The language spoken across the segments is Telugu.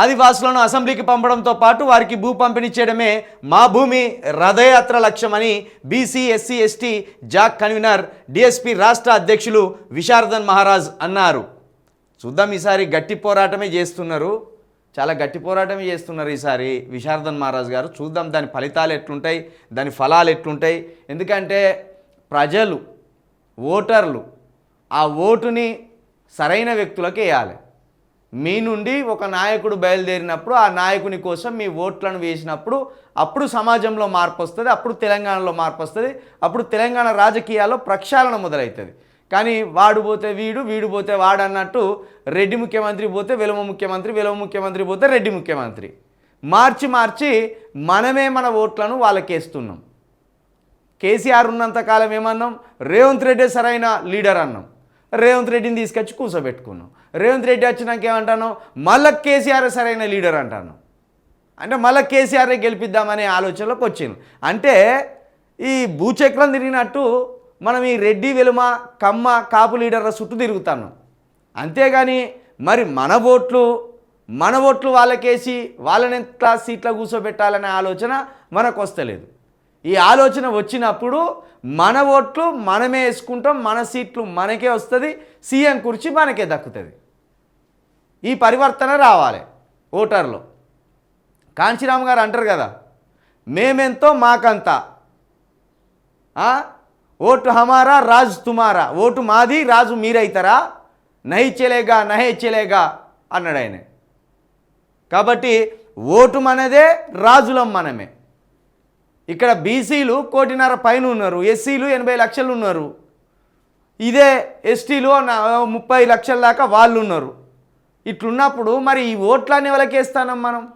ఆదివాసులను అసెంబ్లీకి పంపడంతో పాటు వారికి భూ పంపిణీ చేయడమే మా భూమి రథయాత్ర లక్ష్యమని BC SC ST JAC convener DSP రాష్ట్ర అధ్యక్షులు విశారదన్ మహారాజ్ అన్నారు. చూద్దాం ఈసారి గట్టి పోరాటమే చేస్తున్నారు. చాలా గట్టి పోరాటమే చేస్తున్నారు ఈసారి విశారదన్ మహారాజ్ గారు. చూద్దాం దాని ఫలితాలు ఎట్లుంటాయి దాని ఫలాలు ఎట్లుంటాయి. ఎందుకంటే ప్రజలు ఓటర్లు ఆ ఓటుని సరైన వ్యక్తులకు వేయాలి. మీ నుండి ఒక నాయకుడు బయలుదేరినప్పుడు ఆ నాయకుని కోసం మీ ఓట్లను వేసినప్పుడు అప్పుడు సమాజంలో మార్పు వస్తుంది అప్పుడు తెలంగాణలో మార్పు వస్తుంది అప్పుడు తెలంగాణ రాజకీయాల్లో ప్రక్షాళన మొదలవుతుంది కానీ వాడు పోతే వీడు వీడు పోతే వాడు అన్నట్టు రెడ్డి ముఖ్యమంత్రి పోతే విలువ ముఖ్యమంత్రి విలువ ముఖ్యమంత్రి పోతే రెడ్డి ముఖ్యమంత్రి. మార్చి మార్చి మనమే మన ఓట్లను వాళ్ళకేస్తున్నాం. కేసీఆర్ ఉన్నంతకాలం ఏమన్నాం? రేవంత్ రెడ్డి సరైన లీడర్ అన్నాం. రేవంత్ రెడ్డిని తీసుకొచ్చి కూర్చోబెట్టుకున్నాం రేవంత్ రెడ్డి వచ్చినాక ఏమంటాను? మళ్ళీ కేసీఆర్ సరైన లీడర్ అంటాను. అంటే మళ్ళీ కేసీఆర్ని గెలిపిద్దామనే ఆలోచనలోకి వచ్చింది అంటే ఈ భూచక్రం తిరిగినట్టు మనం ఈ రెడ్డి వెలుమ కమ్మ కాపు లీడర్ల చుట్టూ తిరుగుతాను. అంతేగాని మరి మన ఓట్లు మన ఓట్లు వాళ్ళకేసి వాళ్ళని ఎంత సీట్లో కూర్చోబెట్టాలనే ఆలోచన మనకు వస్తలేదు ఈ ఆలోచన వచ్చినప్పుడు మన ఓట్లు మనమే వేసుకుంటాం మన సీట్లు మనకే వస్తుంది సీఎం కుర్చీ మనకే దక్కుతుంది. ఈ పరివర్తన రావాలి ఓటర్లో. కాంచీరామ్ గారు అంటారు కదా మేమెంతో మాకంతా. ఓటు హమారా రాజు తుమారా? ఓటు మాది రాజు మీరైతారా? నహి చెలేగా నహే చెలేగా అన్నాడు ఆయన. కాబట్టి ఓటు మనదే రాజులం మనమే. ఇక్కడ బీసీలు కోటిన్నర పైన ఉన్నారు ఎస్సీలు ఎనభై లక్షలు ఉన్నారు ఇదే ఎస్టీలు నా- ముప్పై లక్షల దాకా వాళ్ళు ఉన్నారు ఇట్లున్నప్పుడు మరి ఈ ఓట్లన్నీ ఎవరికేస్తానం మనం?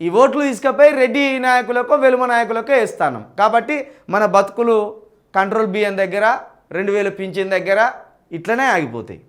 ఈ ఓట్లు తీసుకుపోయి రెడ్డి నాయకులకు వెలుమ నాయకులకు వేస్తాను. కాబట్టి మన బతుకులు కంట్రోల్ బియ్యం దగ్గర రెండు వేలు పింఛన్ దగ్గర ఇట్లనే ఆగిపోతాయి.